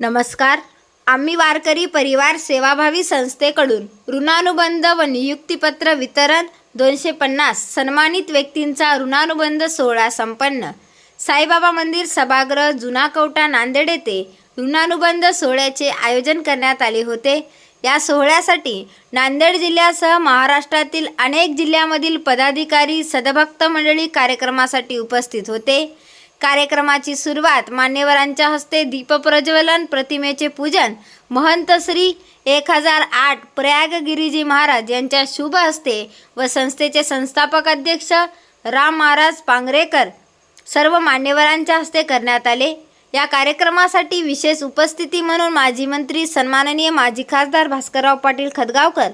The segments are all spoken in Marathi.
नमस्कार. आम्ही वारकरी परिवार सेवाभावी संस्थेकडून ऋणानुबंध व नियुक्तीपत्र वितरण दोनशे पन्नास सन्मानित व्यक्तींचा ऋणानुबंध सोहळा संपन्न. साईबाबा मंदिर सभागृह जुना कवटा नांदेड येथे ऋणानुबंध सोहळ्याचे आयोजन करण्यात आले होते. या सोहळ्यासाठी नांदेड जिल्ह्यासह महाराष्ट्रातील अनेक जिल्ह्यामधील पदाधिकारी सदभक्त मंडळी कार्यक्रमासाठी उपस्थित होते. कार्यक्रमाची सुरुवात मान्यवरांच्या हस्ते दीपप्रज्वलन प्रतिमेचे पूजन महंत श्री एक हजार आठ प्रयाग गिरीजी महाराज यांच्या शुभ हस्ते व संस्थेचे संस्थापक अध्यक्ष राम महाराज पांगरेकर सर्व मान्यवरांच्या हस्ते करण्यात आले. या कार्यक्रमासाठी विशेष उपस्थिती म्हणून माजी मंत्री सन्माननीय माजी खासदार भास्करराव पाटील खदगावकर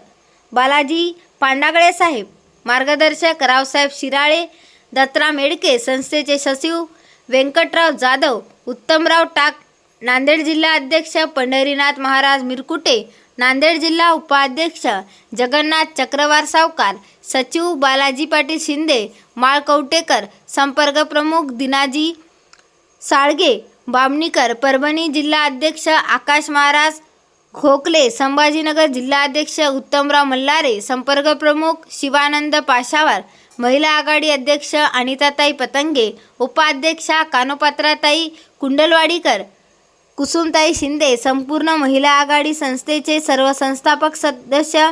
बालाजी पांडागळे साहेब मार्गदर्शक रावसाहेब शिराळे दत्ता मेडके संस्थेचे सचिव व्यंकटराव जाधव उत्तमराव टाक नांदेड जिल्हा अध्यक्ष पंढरीनाथ महाराज मिरकुटे नांदेड जिल्हा उपाध्यक्ष जगन्नाथ चक्रवार सावकार सचिव बालाजी पाटील शिंदे माळकवटेकर संपर्क प्रमुख दिनाजी साळगे बामणीकर परभणी जिल्हा अध्यक्ष आकाश महाराज खोकले संभाजीनगर जिल्हाध्यक्ष उत्तमराव मल्हारे संपर्क प्रमुख शिवानंद पाशावार महिला आघाडी अध्यक्ष अनिताताई पतंगे उपाध्यक्षा कानोपात्राताई कुंडलवाडीकर कुसुमताई शिंदे संपूर्ण महिला आघाडी संस्थेचे सर्व संस्थापक सदस्य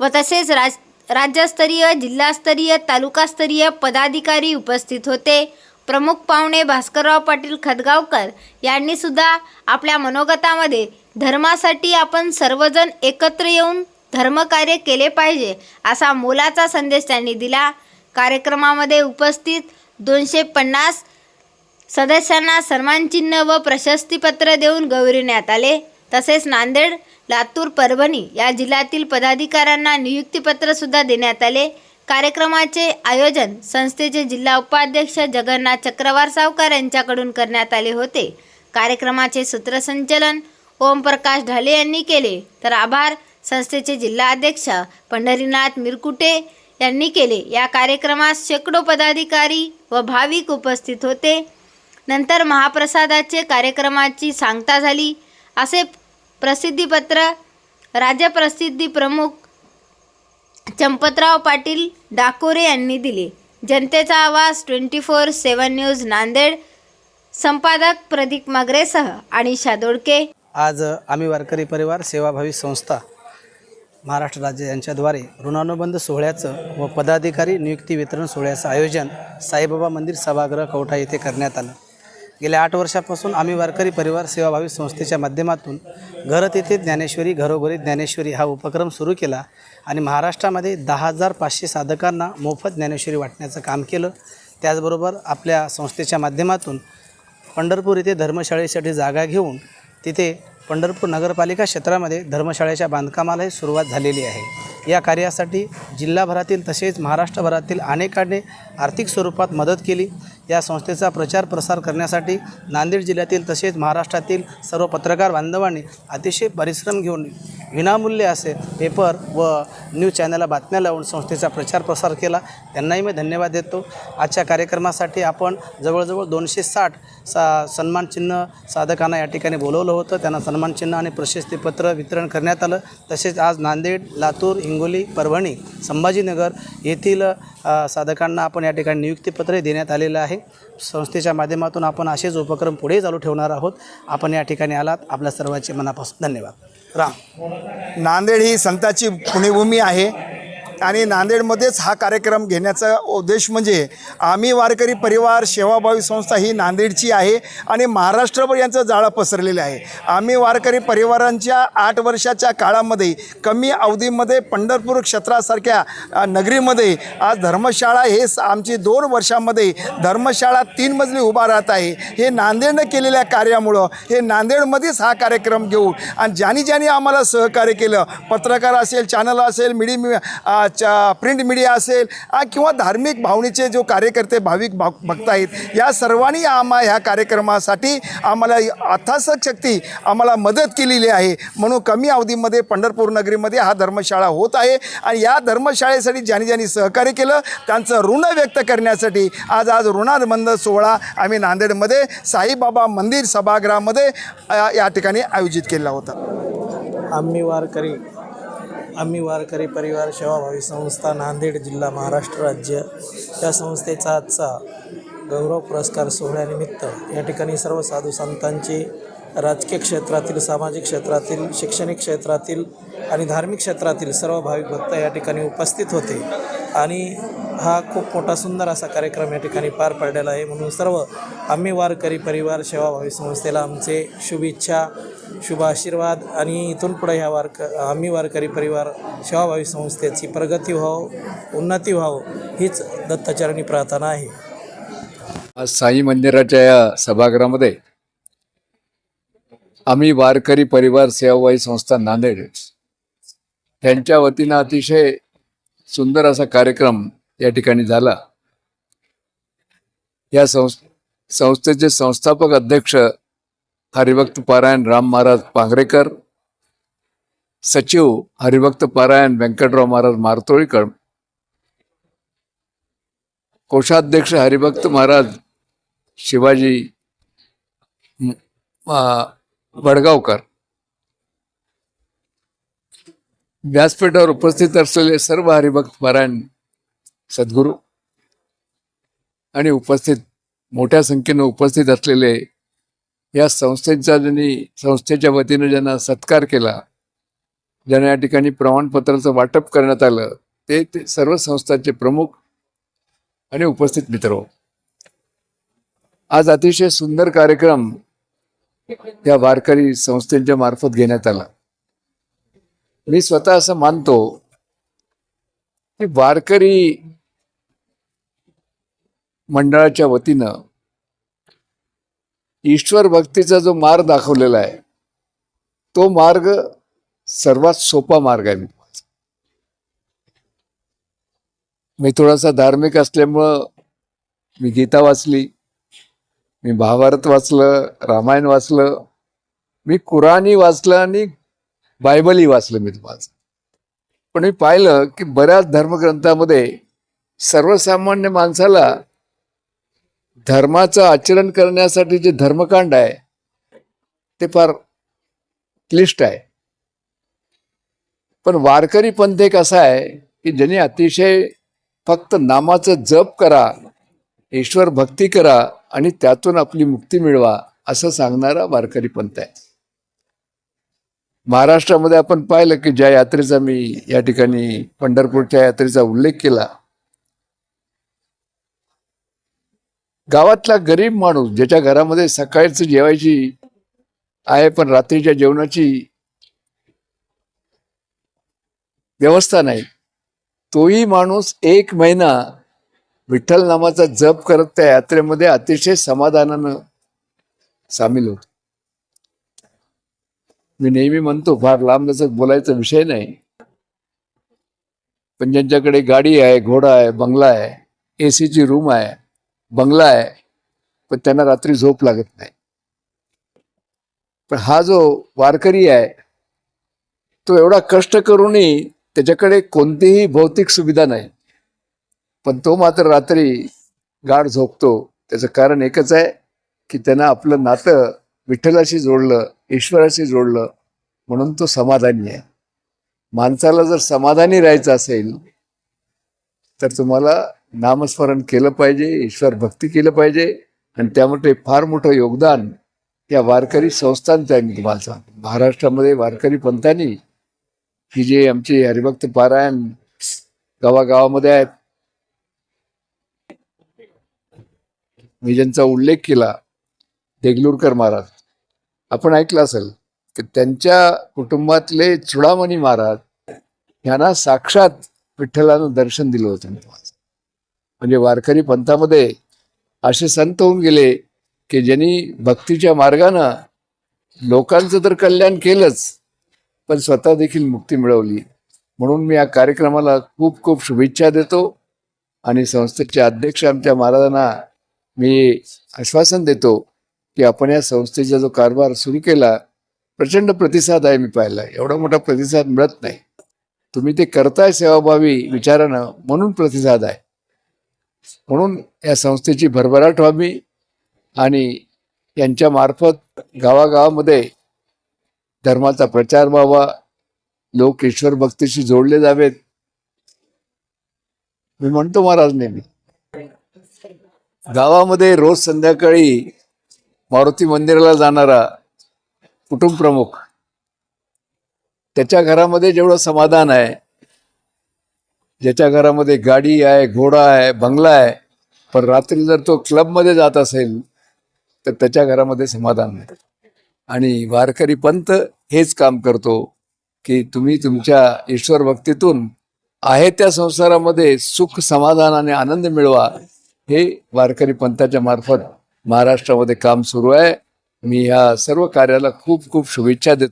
व तसेच राज राज्यस्तरीय जिल्हास्तरीय तालुकास्तरीय पदाधिकारी उपस्थित होते. प्रमुख पाहुणे भास्करराव पाटील खदगावकर यांनीसुद्धा आपल्या मनोगतामध्ये धर्मासाठी आपण सर्वजण एकत्र येऊन धर्मकार्य केले पाहिजे असा मोलाचा संदेश त्यांनी दिला. कार्यक्रमामध्ये उपस्थित दोनशे पन्नास सदस्यांना सन्मानचिन्ह व प्रशस्तीपत्र देऊन गौरविण्यात आले. तसेच नांदेड लातूर परभणी या जिल्ह्यातील पदाधिकाऱ्यांना नियुक्तीपत्रसुद्धा देण्यात आले. कार्यक्रमाचे आयोजन संस्थेचे जिल्हा उपाध्यक्ष जगन्नाथ चक्रवार सावकार यांच्याकडून करण्यात आले होते. कार्यक्रमाचे सूत्रसंचलन ओमप्रकाश ढाले यांनी केले. तर आभार. संस्थेचे जिल्हा अध्यक्ष पंढरीनाथ मिरकुटे यांनी केले. या कार्यक्रमात शेकडो पदाधिकारी व भाविक उपस्थित होते. नंतर महाप्रसादाचे कार्यक्रमाची सांगता झाली. असे प्रसिद्धीपत्र राज्य प्रसिद्धी प्रमुख चंपतराव पाटील डाकोरे यांनी दिले. जनतेचा आवाज twenty four seven news Nanded. संपादक प्रदीप मगरेसह आणि दोडके. आज आम्ही वारकरी परिवार सेवाभावी संस्था महाराष्ट्र राज्य यांच्याद्वारे ऋणानुबंध सोहळ्याचं व पदाधिकारी नियुक्ती वितरण सोहळ्याचं आयोजन साईबाबा मंदिर सभागृह कवठा येथे करण्यात आलं. गेल्या आठ वर्षापासून आम्ही वारकरी परिवार सेवाभावी संस्थेच्या माध्यमातून घर तेथे ज्ञानेश्वरी घरोघरी ज्ञानेश्वरी हा उपक्रम सुरू केला आणि महाराष्ट्रामध्ये दहा हजार पाचशे साधकांना मोफत ज्ञानेश्वरी वाटण्याचं काम केलं. त्याचबरोबर आपल्या संस्थेच्या माध्यमातून पंढरपूर येथे धर्मशाळेसाठी जागा घेऊन तिथे पंढरपूर नगरपालिका क्षेत्रामध्ये धर्मशाळेच्या बांधकामालाही सुरुवात झालेली आहे. या कार्यासाठी जिल्हाभरातील तसेच महाराष्ट्रभरातील अनेकांनी आर्थिक स्वरूपात मदत केली. या संस्थेचा प्रचार प्रसार करण्यासाठी नांदेड जिल्ह्यातील तसेच महाराष्ट्रातील सर्व पत्रकार बांधवांनी अतिशय परिश्रम घेऊन विनामूल्य असे पेपर व न्यूज चॅनलला बातम्या लावून संस्थेचा प्रचार प्रसार केला. त्यांनाही मी धन्यवाद देतो. आजच्या कार्यक्रमासाठी आपण जवळजवळ दोनशे साठ सा सन्मानचिन्ह साधकांना या ठिकाणी बोलवलं होतं. त्यांना सन्मानचिन्ह आणि प्रशस्तीपत्र वितरण करण्यात आलं. तसेच आज नांदेड लातूर हिंगोली परभणी संभाजीनगर येथील साधकांना आपण या ठिकाणी नियुक्तीपत्र देण्यात आलेलं आहे. संस्थेच्या माध्यमातून आपण असेच उपक्रम पुढे चालू ठेवणार आहोत. आपण या ठिकाणी आलात. आपल्या सर्वांचे मनापासून धन्यवाद. राम. नांदेड ही संताची पुण्यभूमी आहे. आणि नांदेडमध्येच हा कार्यक्रम घेण्याचा उद्देश म्हणजे आम्ही वारकरी परिवार सेवाभावी संस्था ही नांदेडची आहे आणि महाराष्ट्रभर यांचं जाळं पसरलेलं आहे. आम्ही वारकरी परिवारांच्या आठ वर्षाच्या काळामध्ये कमी अवधीमध्ये पंढरपूर क्षेत्रासारख्या नगरीमध्ये आज धर्मशाळा हे स- आमची दोन वर्षामध्ये धर्मशाळा तीन मजली उभा राहत आहे. हे नांदेडनं केलेल्या कार्यामुळं हे नांदेडमध्येच हा कार्यक्रम घेऊ आणि ज्यांनी ज्यांनी आम्हाला सहकार्य केलं पत्रकार असेल चॅनल असेल च्या प्रिंट मीडिया असेल किंवा धार्मिक भावनेचे जो कार्यकर्ते भाविक भाव भक्त आहेत या सर्वांनी आम्हा ह्या कार्यक्रमासाठी आम्हाला अथासक शक्ती आम्हाला मदत केलेली आहे. म्हणून कमी अवधीमध्ये पंढरपूर नगरीमध्ये हा धर्मशाळा होत आहे आणि या धर्मशाळेसाठी ज्यांनी ज्यांनी सहकार्य केलं त्यांचं ऋण व्यक्त करण्यासाठी आज आज ऋणानुबंध सोहळा आम्ही नांदेडमध्ये साईबाबा मंदिर सभागृहामध्ये या ठिकाणी आयोजित केला होता. आम्ही वारकरी आम्ही वारकरी परिवार सेवाभावी संस्था नांदेड जिल्हा महाराष्ट्र राज्य या संस्थेचा आजचा गौरव पुरस्कार सोहळ्यानिमित्त या ठिकाणी सर्व साधू संतांची राजकीय क्षेत्रातील सामाजिक क्षेत्रातील शैक्षणिक क्षेत्रातील आणि धार्मिक क्षेत्रातील सर्व भाविक भक्त या ठिकाणी उपस्थित होते. आणि हा खूप मोठा सुंदर असा कार्यक्रम या ठिकाणी पार पडलेला आहे. म्हणून सर्व आम्ही वारकरी परिवार सेवाभावी संस्थेला आमचे शुभेच्छा शुभ आशीर्वाद आणि इथून पुढे ह्या वारक आम्ही वारकरी परिवार सेवाभावी संस्थेची प्रगती व्हावं उन्नती व्हावं हीच दत्ताचरणी प्रार्थना आहे. आज साई मंदिराच्या या सभागृहामध्ये आम्ही वारकरी परिवार सेवाभावी संस्था नांदेड त्यांच्या वतीनं अतिशय सुंदर असा कार्यक्रम या ठिकाणी झाला. या संस्थेचे संस्थापक अध्यक्ष हरिभक्त पारायण राम महाराज पांगरेकर सचिव हरिभक्त पारायण व्यंकटराव महाराज मारतोळीकर कोषाध्यक्ष हरिभक्त महाराज शिवाजी वडगावकर. व्यासपीठावर उपस्थित असलेले सर्व हरिभक्त पारायण सद्गुरू आणि उपस्थित मोठ्या संख्येनं उपस्थित असलेले या संस्थेचा ज्यांनी संस्थेच्या वतीनं ज्यांना सत्कार केला ज्यांना या ठिकाणी प्रमाणपत्राचं वाटप करण्यात आलं ते ते सर्व संस्थांचे प्रमुख आणि उपस्थित मित्र. आज अतिशय सुंदर कार्यक्रम या वारकरी संस्थेच्या मार्फत घेण्यात आला. मी स्वतः असं मानतो की वारकरी मंडळाच्या वतीनं ईश्वर भक्तीचा जो मार्ग दाखवलेला आहे तो मार्ग सर्वात सोपा मार्ग आहे मी मी थोडासा धार्मिक असल्यामुळं मी गीता वाचली मी महाभारत वाचलं रामायण वाचलं मी कुराणी वाचलं आणि बायबलही वाचलं मी तुम्हाला पण मी पाहिलं की बऱ्याच धर्मग्रंथामध्ये सर्वसामान्य माणसाला धर्माचं आचरण करण्यासाठी जे धर्मकांड आहे ते फार क्लिष्ट आहे. पण वारकरी पंथ एक असा आहे की ज्याने अतिशय फक्त नामाचं जप करा ईश्वर भक्ती करा आणि त्यातून आपली मुक्ती मिळवा असं सांगणारा वारकरी पंथ आहे. महाराष्ट्रामध्ये आपण पाहिलं की ज्या यात्रेचा मी या ठिकाणी पंढरपूरच्या यात्रेचा उल्लेख केला गावातला गरीब माणूस ज्याच्या घरामध्ये सकाळचं जेवायची आहे पण रात्रीच्या जेवणाची व्यवस्था नाही तोही माणूस एक महिना विठ्ठल नामाचा जप करत त्या यात्रेमध्ये अतिशय समाधानानं सामील होतो. मी नेहमी म्हणतो फार लांब लचक बोलायचा विषय नाही पण ज्यांच्याकडे गाडी आहे घोडा आहे बंगला आहे एसीची रूम आहे बंगला आहे पण त्यांना रात्री झोप लागत नाही. पण हा जो वारकरी आहे तो एवढा कष्ट करूनही त्याच्याकडे कोणतीही भौतिक सुविधा नाही. पण तो मात्र रात्री गाढ झोपतो. त्याचं कारण एकच आहे की त्यानं आपलं नातं विठ्ठलाशी जोडलं ईश्वराशी जोडलं म्हणून तो समाधानी आहे. माणसाला जर समाधानी राहायचं असेल तर तुम्हाला नामस्मरण केलं पाहिजे ईश्वर भक्ती केलं पाहिजे आणि त्यामध्ये फार मोठं योगदान या वारकरी संस्थांचं आहे मी तुम्हाला सांगतो. महाराष्ट्रामध्ये वारकरी पंथांनी की जे आमचे हरिभक्त पारायण गावागावामध्ये आहेत मी ज्यांचा उल्लेख केला देगलूरकर महाराज. आपण ऐकलं असेल की त्यांच्या कुटुंबातले चुडामणी महाराज यांना साक्षात विठ्ठलानं दर्शन दिलं होतं म्हणजे वारकरी पंथामध्ये असे संत होऊन गेले की ज्यांनी भक्तीच्या मार्गानं लोकांचं तर कल्याण केलंच पण स्वतः देखील मुक्ती मिळवली. म्हणून मी या कार्यक्रमाला खूप खूप शुभेच्छा देतो आणि संस्थेचे अध्यक्ष आमच्या महाराजांना मी आश्वासन देतो की आपण या संस्थेचा जो कारभार सुरू केला प्रचंड प्रतिसाद आहे मी पाहिला एवढा मोठा प्रतिसाद मिळत नाही. तुम्ही ते करताय सेवाभावी विचारानं म्हणून प्रतिसाद आहे. म्हणून या संस्थेची भरभराट व्हावी आणि यांच्या मार्फत गावागावामध्ये धर्माचा प्रचार व्हावा लोक ईश्वर भक्तीशी जोडले जावेत. मी म्हणतो महाराज नेहमी गावामध्ये रोज संध्याकाळी मारुती मंदिराला जाणारा कुटुंब प्रमुख त्याच्या घरामध्ये जेवढं समाधान आहे ज्याच्या घरामध्ये गाडी आहे घोडा आहे बंगला आहे पण रात्री जर तो क्लबमध्ये जात असेल तर त्याच्या घरामध्ये समाधान नाही. आणि वारकरी पंथ हेच काम करतो की तुम्ही तुमच्या ईश्वर भक्तीतून आहे त्या संसारामध्ये सुख समाधान आणि आनंद मिळवा हे वारकरी पंथाच्या मार्फत महाराष्ट्रामध्ये काम सुरू आहे. मी ह्या सर्व कार्याला खूप खूप शुभेच्छा देतो.